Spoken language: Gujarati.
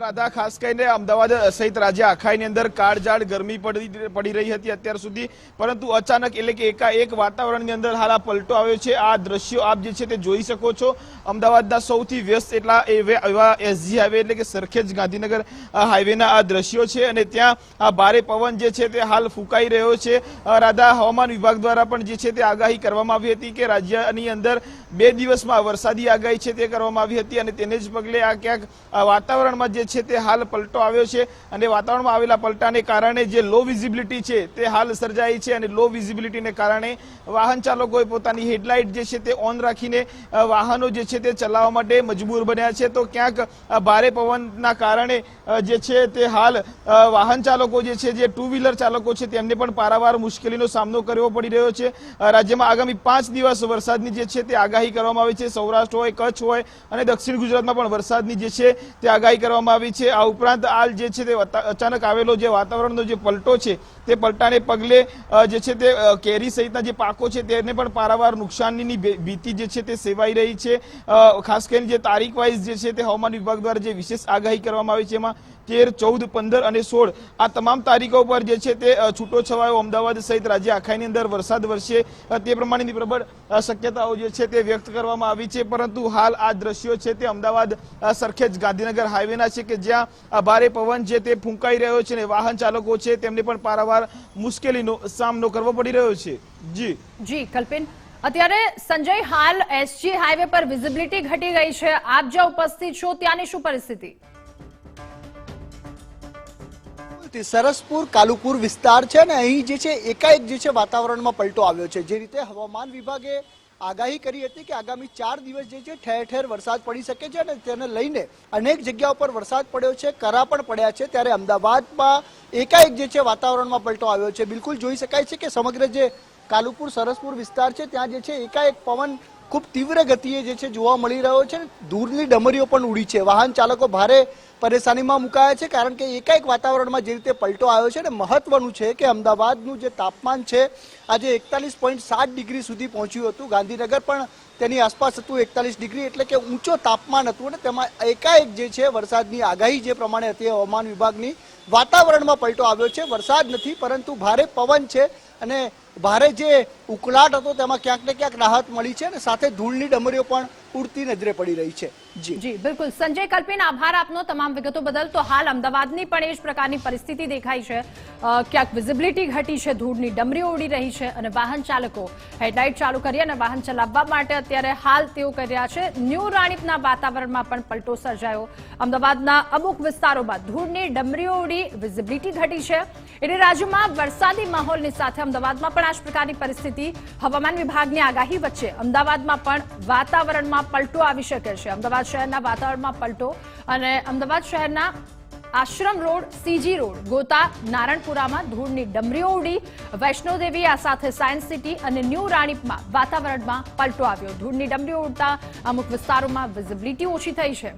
રાધા, ખાસ કરીને અમદાવાદ સહિત રાજ્ય આખાઈની અંદર કાળઝાળ ગરમી પડી પડી રહી હતી અત્યાર સુધી. પરંતુ અચાનક એટલે કે એકાએક વાતાવરણની અંદર હાલ આ પલટો આવ્યો છે. આ દ્રશ્યો આપ જે છે તે જોઈ શકો છો. અમદાવાદના સૌથી વ્યસ્ત એટલા એવે- એસજી હાઈવે એટલે કે સરખેજ ગાંધીનગર હાઈવેના આ દ્રશ્યો છે અને ત્યાં આ ભારે પવન જે છે તે હાલ ફૂંકાઈ રહ્યો છે. રાધા, હવામાન વિભાગ દ્વારા પણ જે છે તે આગાહી કરવામાં આવી હતી કે રાજ્યની અંદર બે દિવસમાં વરસાદી આગાહી છે તે કરવામાં આવી હતી અને તેને જ પગલે આ ક્યાંક વાતાવરણમાં જે છે તે હાલ પલટો આવ્યો છે અને વાતાવરણમાં આવેલા પલટાને કારણે જે લો વિઝિબિલિટી છે તે હાલ સર્જાઈ છે અને લો વિઝિબિલિટીને કારણે વાહન ચાલકોએ પોતાની હેડલાઇટ જે છે તે ઓન રાખીને વાહનો જે છે તે ચલાવવા માટે મજબૂર બન્યા છે. તો ક્યાંક ભારે પવનના કારણે જે છે તે હાલ વાહન ચાલકો જે છે, જે ટુ વ્હીલર ચાલકો છે તેમને પણ પારાવાર મુશ્કેલીનો સામનો કરવો પડી રહ્યો છે. રાજ્યમાં આગામી પાંચ દિવસ વરસાદની જે છે તે આગાહી કરવામાં આવી છે. સૌરાષ્ટ્ર હોય, કચ્છ હોય અને દક્ષિણ ગુજરાતમાં પણ વરસાદની જે છે તે આગાહી કરવામાં આવી છે. આ ઉપરાંત હાલ જે છે તે અચાનક આવેલો જે વાતાવરણનો જે પલટો છે, તે પલટાને પગલે જે છે તે કેરી સહિતના જે પાકો છે તેને પણ પારાવાર નુકસાનની ભીતિ જે છે તે સેવાઈ રહી છે. ખાસ કરીને જે તારીખ વાઇઝ જે છે તે હવામાન વિભાગ દ્વારા જે વિશેષ આગાહી કરવામાં આવી છે, એમાં તેર, ચૌદ, પંદર અને સોળ, આ તમામ તારીખો પર જે છે તે છૂટો છવાયો અમદાવાદ સહિત રાજ્ય આખાની અંદર વરસાદ વરસે તે પ્રમાણેની પ્રબળ શક્યતાઓ જે છે તે વ્યક્ત કરવામાં આવી છે. પરંતુ હાલ આ દ્રશ્યો છે તે અમદાવાદ સરખેજ ગાંધીનગર હાઈવેના છે. કે જ્યાં આ ભારે પવન છે તે ફૂંકાઈ રહ્યો છે અને વાહન ચાલકો છે તેમને પણ પારાવાર મુશ્કેલીનો સામનો કરવો પડી રહ્યો છે. જી. જી કલ્પિન. અત્યારે સંજય હાલ એસજી હાઈવે પર વિઝિબિલિટી ઘટી ગઈ છે. આપ જ્યાં ઉપસ્થિત છો ત્યાંની શું પરિસ્થિતિ? સરસપુર કાલુપુર વિસ્તાર છે ને અહીં જે છે એકાએક જે છે વાતાવરણમાં પલટો આવ્યો છે. જે રીતે હવામાન વિભાગે આગાહી કરી હતી કે આગામી ચાર દિવસ જે છે ઠેર ઠેર વરસાદ પડી શકે છે અને તેને લઈને અનેક જગ્યા ઉપર વરસાદ પડ્યો છે, કરા પણ પડ્યા છે. ત્યારે અમદાવાદમાં એકાએક જે છે વાતાવરણમાં પલટો આવ્યો છે. બિલકુલ જોઈ શકાય છે કે સમગ્ર જે કાલુપુર સરસપુર વિસ્તાર છે, ત્યાં જે છે, એકાએક પવન ખૂબ તીવ્ર ગતિએ જે છે, જોવા મળી રહ્યો છે દૂરની ડમરીઓ પણ ઉડી છે. વાહન ચાલકો ભારે પરેશાનીમાં મુકાયા છે, કારણ કે એકાએક વાતાવરણમાં જે રીતે પલટો આવ્યો છે ને મહત્વનું છે કે અમદાવાદનું જે તાપમાન છે, આજે એકતાલીસ પોઈન્ટ સાત ડિગ્રી સુધી પહોંચ્યું હતું. ગાંધીનગર પણ તેની આસપાસ હતું એકતાલીસ ડિગ્રી, એટલે કે ઊંચો તાપમાન હતું અને તેમાં એકાએક જે છે, વરસાદની આગાહી જે પ્રમાણે હતી હવામાન વિભાગની, વાતાવરણમાં પલટો આવ્યો છે. વરસાદ નથી, પરંતુ ભારે પવન છે. અને ભારે જે ઉકળાટ હતો તેમાં ક્યાંક ને ક્યાંક રાહત મળી છે અને સાથે ધૂળની ડમરીઓ પણ ઉડતી નજરે પડી રહી છે. જી. જી, બિલકુલ. સંજય કલ્પિન, આભાર આપનો તમામ વિગતો બદલ. તો હાલ અમદાવાદની પણ એ જ પ્રકારની પરિસ્થિતિ દેખાય છે. ક્યાંક વિઝિબિલિટી ઘટી છે, ધૂળની ડમરીઓ ઉડી રહી છે અને વાહન ચાલકો હેડલાઇટ ચાલુ કરી અને વાહન ચલાવવા માટે અત્યારે હાલ તેઓ કરી રહ્યા છે. ન્યૂ રાણીપના વાતાવરણમાં પણ પલટો સર્જાયો. અમદાવાદના અમુક વિસ્તારોમાં ધૂળની ડમરીઓ ઉડી વિઝિબિલિટી ઘટી છે. એટલે રાજ્યમાં વરસાદી માહોલની સાથે અમદાવાદમાં પણ આ પ્રકારની પરિસ્થિતિ હવામાન વિભાગની આગાહી વચ્ચે અમદાવાદમાં પણ વાતાવરણમાં પલટો આવી શકે છે. અમદાવાદ શહેરના વાતાવરણમાં પલટો અને અમદાવાદ શહેરના Ashram road, CG road, Gota, નારણપુરામાં ધૂળની ડમરીઓ ઉડી વૈષ્ણોદેવી આ સાથે સાયન્સ સિટી અને ન્યૂ રાણીપમાં વાતાવરણમાં પલટો આવ્યો. ધૂળની ડમરીઓ ઉડતા અમુક વિસ્તારોમાં વિઝિબિલિટી ઓછી થઈ છે.